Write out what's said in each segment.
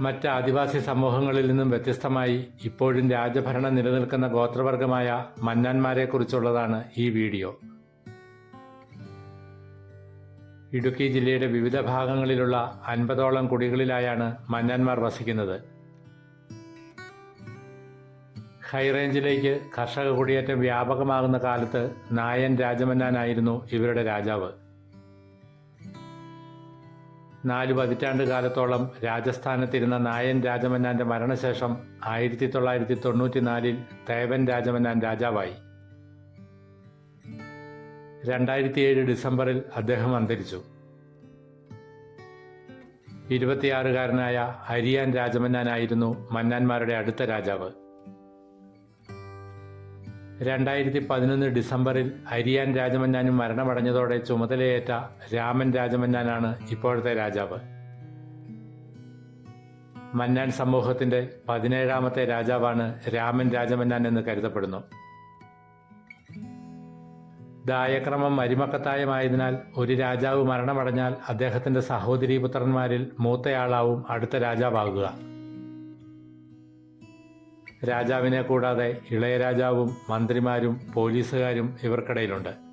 മറ്റ് ആദിവാസി സമൂഹങ്ങളിൽ നിന്നും വ്യത്യസ്തമായി ഇപ്പോഴും രാജഭരണം നിലനിൽക്കുന്ന ഗോത്രവർഗമായ മന്നാന്മാരെക്കുറിച്ചുള്ളതാണ് ഈ വീഡിയോ. ഇടുക്കി ജില്ലയുടെ വിവിധ ഭാഗങ്ങളിലുള്ള അൻപതോളം കുടികളിലായാണ് മന്നാന്മാർ വസിക്കുന്നത്. ഹൈറേഞ്ചിലേക്ക് കർഷക കുടിയേറ്റം വ്യാപകമാകുന്ന കാലത്ത് നായൻ രാജമന്നാനായിരുന്നു ഇവരുടെ രാജാവ്. നാല് പതിറ്റാണ്ട് കാലത്തോളം രാജസ്ഥാനത്തിരുന്ന നായൻ രാജമന്നാന്റെ മരണശേഷം ആയിരത്തി തൊള്ളായിരത്തി തൊണ്ണൂറ്റിനാലിൽ തേവൻ രാജമന്നാൻ രാജാവായി. രണ്ടായിരത്തി ഏഴ് ഡിസംബറിൽ അദ്ദേഹം അന്തരിച്ചു. ഇരുപത്തിയാറുകാരനായ ഹരിയാൻ രാജമന്നാനായിരുന്നു മന്നാന്മാരുടെ അടുത്ത രാജാവ്. രണ്ടായിരത്തി പതിനൊന്ന് ഡിസംബറിൽ അരിയാൻ രാജമന്നാനും മരണമടഞ്ഞതോടെ ചുമതലയേറ്റ രാമൻ രാജമന്നാനാണ് ഇപ്പോഴത്തെ രാജാവ്. മന്നാൻ സമൂഹത്തിന്റെ പതിനേഴാമത്തെ രാജാവാണ് രാമൻ രാജമന്നാൻ എന്ന് കരുതപ്പെടുന്നു. ദായക്രമം അരിമക്കത്തായമായതിനാൽ ഒരു രാജാവ് മരണമടഞ്ഞാൽ അദ്ദേഹത്തിന്റെ സഹോദരീ പുത്രന്മാരിൽ മൂത്തയാളാവും അടുത്ത രാജാവാകുക. രാജാവിനെ കൂടാതെ ഇളയരാജാവും മന്ത്രിമാരും പോലീസുകാരും ഇവർക്കിടയിലുണ്ട്.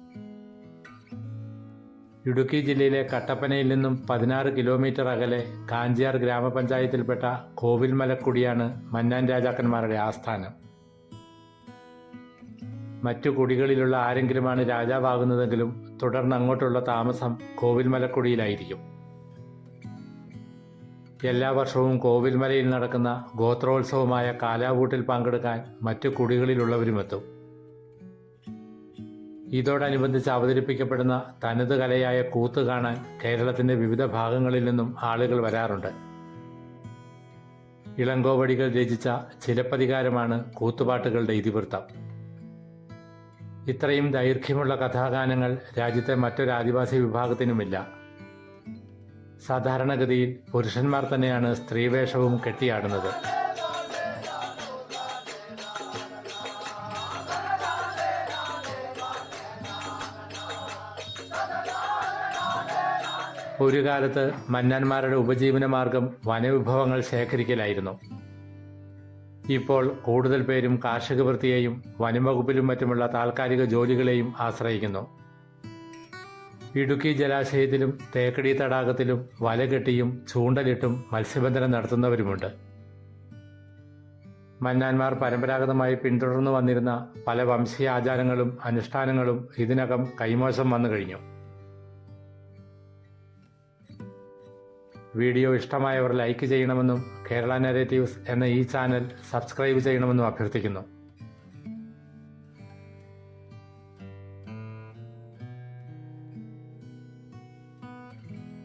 ഇടുക്കി ജില്ലയിലെ കട്ടപ്പനയിൽ നിന്നും പതിനാറ് കിലോമീറ്റർ അകലെ കാഞ്ചിയാർ ഗ്രാമപഞ്ചായത്തിൽപ്പെട്ട കോവിൽമലക്കുടിയാണ് മന്നാൻ രാജാക്കന്മാരുടെ ആസ്ഥാനം. മറ്റു കുടികളിലുള്ള ആരെങ്കിലുമാണ് രാജാവാകുന്നതെങ്കിലും തുടർന്ന് അങ്ങോട്ടുള്ള താമസം കോവിൽമലക്കുടിയിലായിരിക്കും. എല്ലാ വർഷവും കോവിൽമലയിൽ നടക്കുന്ന ഗോത്രോത്സവമായ കാലാവൂട്ടിൽ പങ്കെടുക്കാൻ മറ്റു കുടികളിലുള്ളവരുമെത്തും ഇതോടനുബന്ധിച്ച് അവതരിപ്പിക്കപ്പെടുന്ന തനത് കലയായ കൂത്ത് കാണാൻ കേരളത്തിന്റെ വിവിധ ഭാഗങ്ങളിൽ നിന്നും ആളുകൾ വരാറുണ്ട്. ഇളങ്കോവടികൾ രചിച്ച ചിലപ്പതികാരമാണ് കൂത്തുപാട്ടുകളുടെ ഇതിവൃത്തം. ഇത്രയും ദൈർഘ്യമുള്ള കഥാഗാനങ്ങൾ രാജ്യത്തെ മറ്റൊരു ആദിവാസി വിഭാഗത്തിനുമില്ല. സാധാരണഗതിയിൽ പുരുഷന്മാർ തന്നെയാണ് സ്ത്രീവേഷവും കെട്ടിയാടുന്നത്. ഒരു കാലത്ത് മന്നാന്മാരുടെ ഉപജീവന മാർഗം വനവിഭവങ്ങൾ ശേഖരിക്കലായിരുന്നു. ഇപ്പോൾ കൂടുതൽ പേരും കാർഷിക വൃത്തിയെയും വനംവകുപ്പിലും മറ്റുമുള്ള താൽക്കാലിക ജോലികളെയും ആശ്രയിക്കുന്നു. ഇടുക്കി ജലാശയത്തിലും തേക്കടി തടാകത്തിലും വലകെട്ടിയും ചൂണ്ടലിട്ടും മത്സ്യബന്ധനം നടത്തുന്നവരുമുണ്ട്. മന്നാന്മാർ പരമ്പരാഗതമായി പിന്തുടർന്നു വന്നിരുന്ന പല വംശീയ ആചാരങ്ങളും അനുഷ്ഠാനങ്ങളും ഇതിനകം കൈമോശം വന്നു കഴിഞ്ഞു. വീഡിയോ ഇഷ്ടമായവർ ലൈക്ക് ചെയ്യണമെന്നും കേരള നെറേറ്റീവ്സ് എന്ന ഈ ചാനൽ സബ്സ്ക്രൈബ് ചെയ്യണമെന്നും അഭ്യർത്ഥിക്കുന്നു.